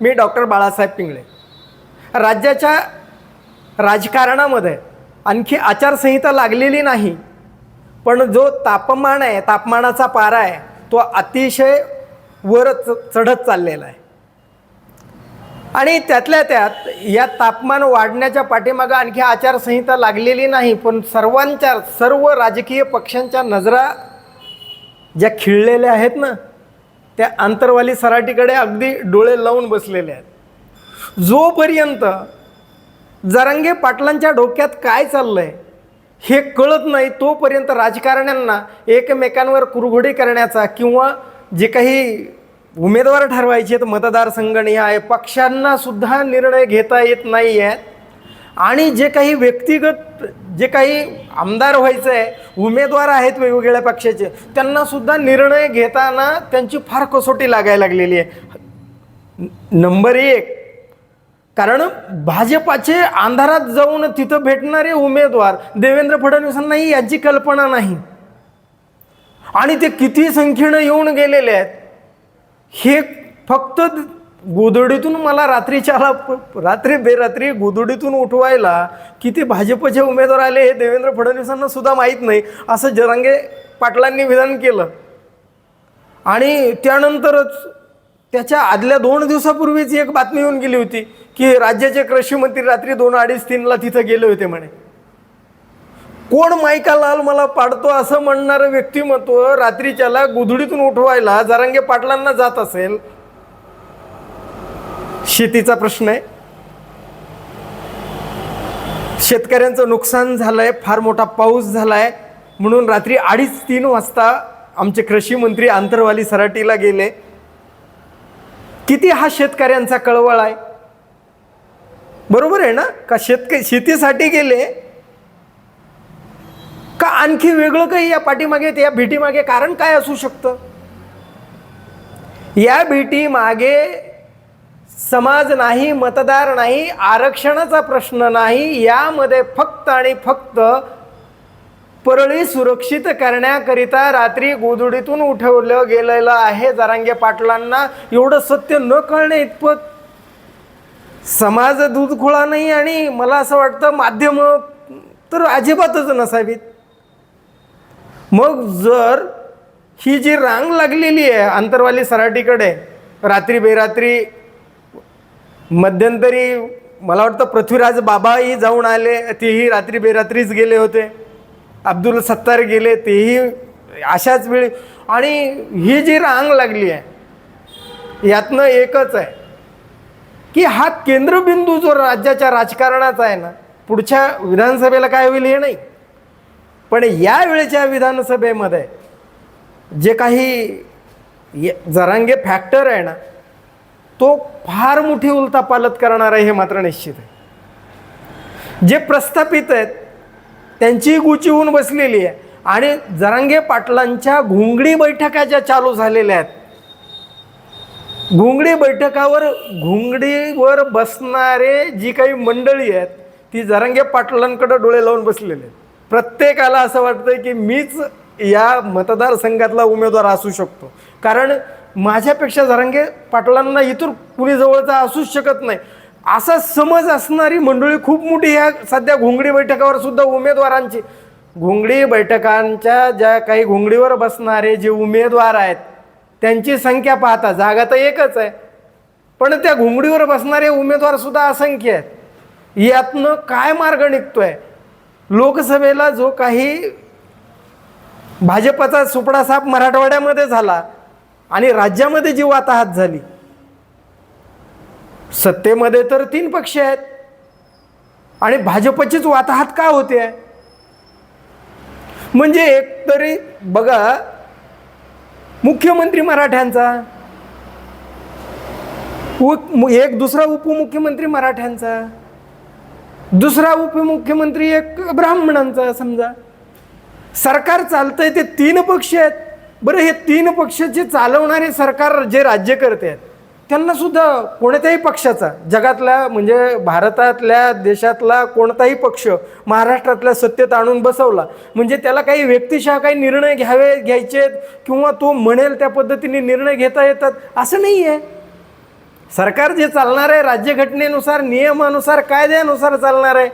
मी doctor Balasaheb Pingale. राज्याच्या राजकारणामध्ये आणखी आचारसंहिता लागलेली नाही पण जो तापमान आहे तापमानाचा पारा आहे तो अतिशय वर चढत चाललेला आहे. आणि त्यातल्या त्यात या तापमान वाढण्याच्या पाठीमागं आणखी आचारसंहिता लागलेली नाही पण सर्वांच्या सर्व राजकीय पक्षांच्या नजरा ज्या खिळलेल्या आहेत ना त्या आंतरवाली सराटीकडे अगदी डोळे लावून बसलेले आहेत. जोपर्यंत जरांगे पाटलांच्या डोक्यात काय चाललंय हे कळत नाही तोपर्यंत राजकारण्यांना एकमेकांवर कुरघोडी करण्याचा किंवा जे काही उमेदवार ठरवायचे आहेत मतदारसंघनिहाय पक्षांना सुद्धा निर्णय घेता येत नाही आहेत आणि जे काही व्यक्तिगत जे काही आमदार व्हायचं आहे उमेदवार आहेत वेगवेगळ्या पक्षाचे त्यांनासुद्धा निर्णय घेताना त्यांची फार कसोटी लागायला लागलेली आहे. नंबर एक कारण भाजपाचे अंधारात जाऊन तिथं भेटणारे उमेदवार देवेंद्र फडणवीसांनाही याची कल्पना नाही. आणि ते किती संख्येनं येऊन गेलेले आहेत हे फक्त गोधडीतून मला रात्रीच्याला रात्री बेरात्री गोधडीतून उठवायला किती भाजपचे उमेदवार आले हे देवेंद्र फडणवीसांना सुद्धा माहीत नाही. असं जरांगे पाटलांनी विधान केलं. आणि त्यानंतरच त्याच्या आदल्या दोन दिवसापूर्वीच एक बातमी येऊन गेली होती की राज्याचे कृषी मंत्री रात्री दोन अडीच तीनला तिथं गेले होते म्हणे. कोण मायका लाल मला पाडतो असं म्हणणारं व्यक्तिमत्व रात्रीच्याला गुधडीतून उठवायला जरांगे पाटलांना जात असेल शेतीचा प्रश्न आहे. शेतकऱ्यांचं नुकसान झालंय फार मोठा पाऊस झालाय. म्हणून रात्री अडीच तीन वाजता आमचे कृषी मंत्री आंतरवाली सराटीला गेले. किती हा शेतकऱ्यांचा कळवळ आहे? बरोबर आहे ना? का शेतक शेतीसाठी गेले? का आणखी वेगळं काही या पाठीमागे या भेटीमागे कारण काय असू शकतं? या भेटीमागे समाज नाही मतदार नाही आरक्षणाचा प्रश्न नाही यामध्ये फक्त आणि फक्त परळी सुरक्षित करण्याकरिता रात्री गोधुडीतून उठवलं गेलेलं आहे. जरांगे पाटलांना एवढं सत्य न कळणे इतपत समाज दूधखुळा नाही आणि मला असं वाटतं माध्यम तर अजिबातच नसावीत. मग जर ही जी रांग लागलेली आहे अंतरवाली सराटीकडे रात्री बेरात्री मध्यंतरी मला वाटतं पृथ्वीराज बाबाही जाऊन आले तेही रात्री बेरात्रीच गेले होते. अब्दुल सत्तार गेले तेही अशाच वेळी. आणि ही जी रांग लागली आहे यातनं एकच आहे की हा केंद्रबिंदू जो राज्याच्या राजकारणाचा आहे ना पुढच्या विधानसभेला काय होईल हे नाही. पण या वेळेच्या विधानसभेमध्ये जे काही ये- जरांगे फॅक्टर आहे ना तो फार मोठी उलथापालत करणार आहे हे मात्र निश्चित आहे. जे प्रस्थापित आहेत त्यांची गुची होऊन बसलेली आहे. आणि जरांगे पाटलांच्या घोंगडी बैठका ज्या चालू झालेल्या आहेत घोंगडी बैठकावर घोंगडीवर बसणारे जी काही मंडळी आहेत ती जरांगे पाटलांकडे डोळे लावून बसलेले आहेत. प्रत्येकाला असं वाटतं की मीच या मतदारसंघातला उमेदवार असू शकतो. कारण माझ्यापेक्षा जरांगे पाटलांना इतर कुणी जवळचा असूच शकत नाही. असा समज असणारी मंडळी खूप मोठी ह्या सध्या घोंगडी बैठकावर सुद्धा उमेदवारांची. घोंगडी बैठकांच्या ज्या काही घोंगडीवर बसणारे जे उमेदवार आहेत त्यांची संख्या पाहता जागा तर एकच आहे. पण त्या घोंगडीवर बसणारे उमेदवार सुद्धा असंख्य आहेत. यातनं काय मार्ग निघतोय? लोकसभेला जो काही भाजपचा सुपडा साप मराठवाड्यामध्ये झाला आणि राज्यामध्ये जी वाताहात झाली. सत्तेमध्ये तर तीन पक्ष आहेत. आणि भाजपचीच वाताहात का होते? म्हणजे एक तरी बघा मुख्यमंत्री मराठ्यांचा. एक दुसरा उपमुख्यमंत्री मराठ्यांचा. दुसरा उपमुख्यमंत्री एक ब्राह्मणांचा समजा. सरकार चालतंय ते तीन पक्ष आहेत. बरं हे तीन पक्ष जे चालवणारे सरकार जे राज्यकर्ते आहेत त्यांना सुद्धा कोणत्याही पक्षाचा जगातल्या म्हणजे भारतातल्या देशातला कोणताही पक्ष महाराष्ट्रातल्या सत्तेत आणून बसवला म्हणजे त्याला काही व्यक्तिशः काही निर्णय घ्यावे घ्यायचे किंवा तो म्हणेल त्या पद्धतीने निर्णय घेता येतात असं नाही आहे. सरकार जे चालणार आहे राज्यघटनेनुसार नियमानुसार कायद्यानुसार चालणार आहे.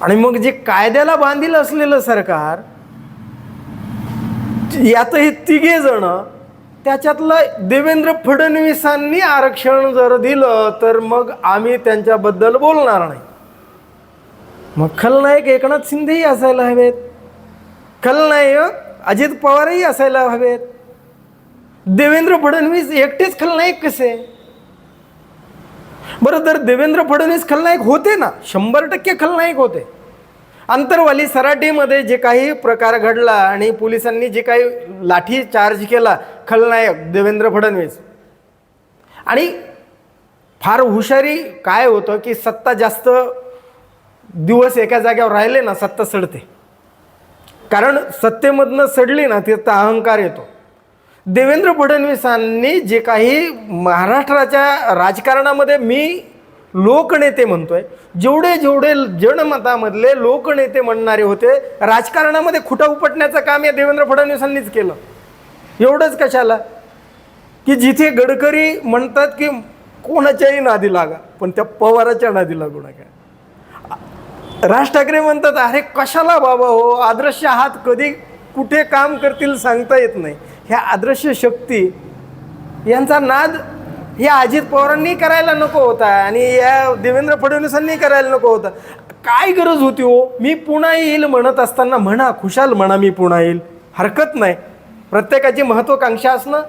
आणि मग जे कायद्याला बांधील असलेलं सरकार यात हे तिघे जण. त्याच्यातलं देवेंद्र फडणवीसांनी आरक्षण जर दिलं तर मग आम्ही त्यांच्याबद्दल बोलणार नाही. मग खलनायक एकनाथ शिंदेही असायला हवेत. खलनायक अजित पवारही असायला हवेत. देवेंद्र फडणवीस एकटेच खलनायक कसे? बरं तर देवेंद्र फडणवीस खलनायक होते ना? शंभर टक्के खलनायक होते. अंतरवाली सराटीमध्ये जे काही प्रकार घडला आणि पोलिसांनी जे काही लाठी चार्ज केला खलनायक देवेंद्र फडणवीस. आणि फार हुशारी काय होतं की सत्ता जास्त दिवस एका जाग्यावर राहिले ना सत्ता सडते. कारण सत्तेमधनं सडली ना तिथं अहंकार येतो. देवेंद्र फडणवीसांनी जे काही महाराष्ट्राच्या राजकारणामध्ये मी लोकनेते म्हणतोय. जेवढे जेवढे जनमतामधले लोकनेते म्हणणारे होते राजकारणामध्ये खुटा उपटण्याचं काम या देवेंद्र फडणवीसांनीच केलं. एवढंच कशाला? की जिथे गडकरी म्हणतात की कोणाच्याही नादी लागा पण त्या पवाराच्या नादी लागू नका. राज ठाकरे म्हणतात अरे कशाला बाबा हो? आदर्श हात कधी कुठे काम करतील सांगता येत नाही. ह्या आदर्श शक्ती यांचा नाद या अजित पवारांनी करायला नको होता आणि या देवेंद्र फडणवीसांनी करायला नको होता. काय गरज होती हो? मी पुन्हा येईल म्हणत असताना म्हणा खुशाल म्हणा मी पुन्हा येईल. हरकत नाही. प्रत्येकाची महत्वाकांक्षा असणं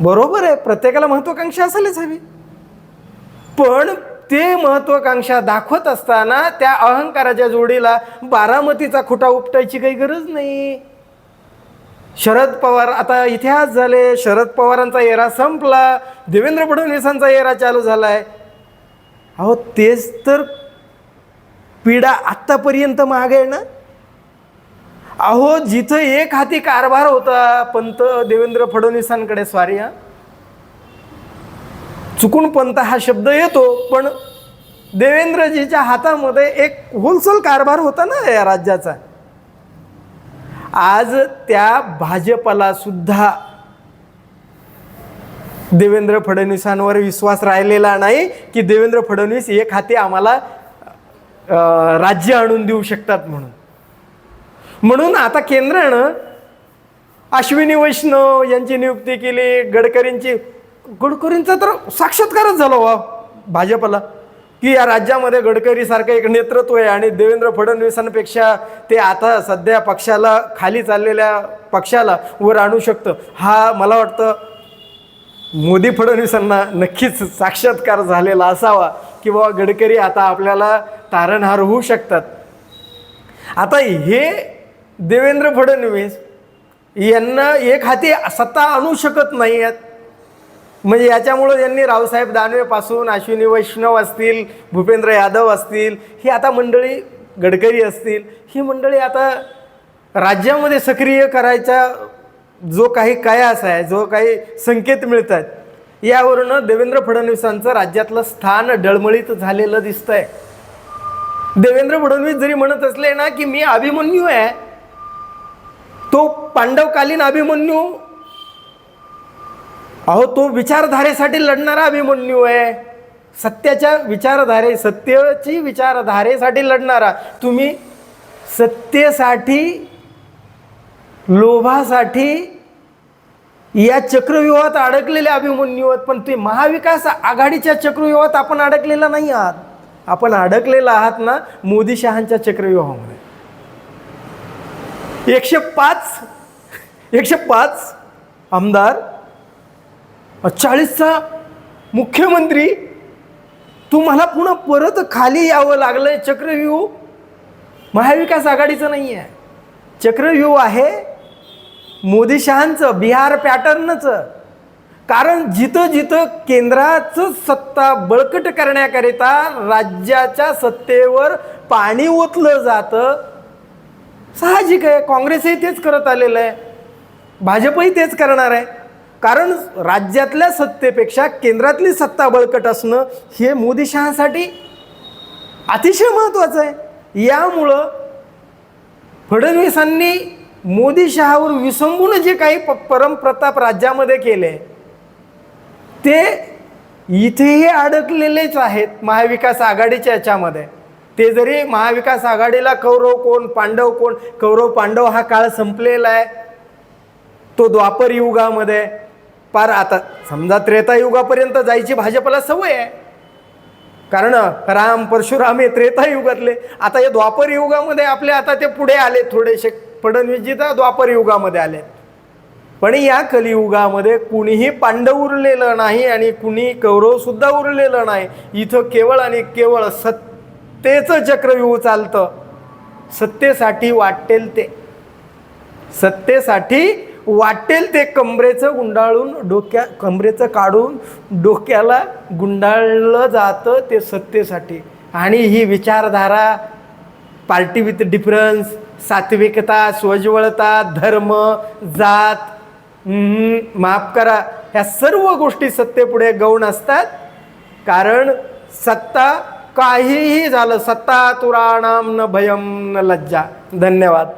बरोबर आहे. प्रत्येकाला महत्वाकांक्षा असायलाच हवी. पण ते महत्वाकांक्षा दाखवत असताना त्या अहंकाराच्या जोडीला बारामतीचा खुटा उपटायची काही गरज नाही. शरद पवार आता इतिहास झाले शरद पवारांचा एरा संपला देवेंद्र फडणवीसांचा एरा चालू झाला आहे अहो तेच तर पीडा आत्तापर्यंत महाग आहे ना? अहो जिथं एक हाती कारभार होता पंत देवेंद्र फडणवीसांकडे स्वारी हा. चुकून पंत हा शब्द येतो पण देवेंद्रजीच्या हातामध्ये एक होलसेल कारभार होता ना या राज्याचा? आज त्या भाजपला सुद्धा देवेंद्र फडणवीसांवर विश्वास राहिलेला नाही की देवेंद्र फडणवीस हे खाते आम्हाला राज्य आणून देऊ शकतात म्हणून. म्हणून आता केंद्रानं अश्विनी वैष्णव यांची नियुक्ती केली गडकरींची गडकरींचा तर साक्षात्कारच झाला वा भाजपला. की या राज्यामध्ये गडकरीसारखं एक नेतृत्व आहे आणि देवेंद्र फडणवीसांपेक्षा ते आता सध्या पक्षाला खाली चाललेल्या पक्षाला वर आणू शकतं. हा मला वाटतं मोदी फडणवीसांना नक्कीच साक्षात्कार झालेला असावा की बाबा गडकरी आता आपल्याला तारणहार होऊ शकतात. आता हे देवेंद्र फडणवीस यांना एक हाती सत्ता आणू शकत नाही आहेत म्हणजे याच्यामुळं यांनी रावसाहेब दानवेपासून अश्विनी वैष्णव असतील भूपेंद्र यादव असतील ही आता मंडळी गडकरी असतील ही मंडळी आता राज्यामध्ये सक्रिय करायचा जो काही कयास आहे जो काही संकेत मिळत आहेत यावरून देवेंद्र फडणवीसांचं राज्यातलं स्थान डळमळीत झालेलं दिसतंय. देवेंद्र फडणवीस जरी म्हणत असले ना की मी अभिमन्यू आहे तो पांडवकालीन अभिमन्यू अहो तो विचारधारेसाठी लढणारा अभिमन्यू आहे. सत्याच्या विचारधारे सत्याची विचारधारेसाठी लढणारा. तुम्ही सत्तेसाठी लोभासाठी या चक्रव्यूहात अडकलेले अभिमन्यू आहेत पण ते महाविकास आघाडीच्या चक्रव्यूहात आपण अडकलेला नाही आहात. आपण अडकलेला आहात ना मोदी शहांच्या चक्रव्यूहामध्ये. एकशे पाच एकशे पाच आमदार चाळीसचा मुख्यमंत्री तुम्हाला पुन्हा परत खाली यावं लागलंय चक्रव्यूह? महाविकास आघाडीचं नाही आहे चक्रव्यूह आहे मोदी शहांचं बिहार पॅटर्नचं. कारण जिथं जिथं केंद्राचं सत्ता बळकट करण्याकरिता राज्याच्या सत्तेवर पाणी ओतलं जातं साहजिक आहे. काँग्रेसही तेच करत आलेलं आहे. भाजपही तेच करणार आहे. कारण राज्यातल्या सत्तेपेक्षा केंद्रातली सत्ता बळकट असणं हे मोदी शहासाठी अतिशय महत्त्वाचं आहे. यामुळं फडणवीसांनी मोदी शहावर विसंबून जे काही प परमप्रताप राज्यामध्ये केले ते इथेही अडकलेलेच आहेत महाविकास आघाडीच्या याच्यामध्ये. ते जरी महाविकास आघाडीला कौरव कोण पांडव कोण कौरव पांडव हा काळ संपलेला आहे तो द्वापर युगामध्ये पार आता समजा त्रेतायुगापर्यंत जायची भाजपला सवय आहे. कारण राम परशुराम हे त्रेतायुगातले आता या द्वापर युगामध्ये आपले आता ते पुढे आले थोडेसे. फडणवीसजी तर द्वापर युगामध्ये आले. पण या कलियुगामध्ये कुणीही पांडव उरलेलं नाही आणि कुणी कौरवसुद्धा उरलेलं नाही. इथं केवळ आणि केवळ सत्तेचं चक्रव्यूह चालतं. सत्तेसाठी वाटेल ते. सत्तेसाठी वाटेल ते कमरेचं गुंडाळून डोक्या कमरेचं काढून डोक्याला गुंडाळलं जातं ते सत्तेसाठी. आणि ही विचारधारा पार्टी विथ डिफरन्स सात्विकता स्वज्वळता धर्म जात माफ करा ह्या सर्व गोष्टी सत्तेपुढे गौण असतात. कारण सत्ता काहीही झालं सत्ता तुराणाम न भयम न लज्जा. धन्यवाद.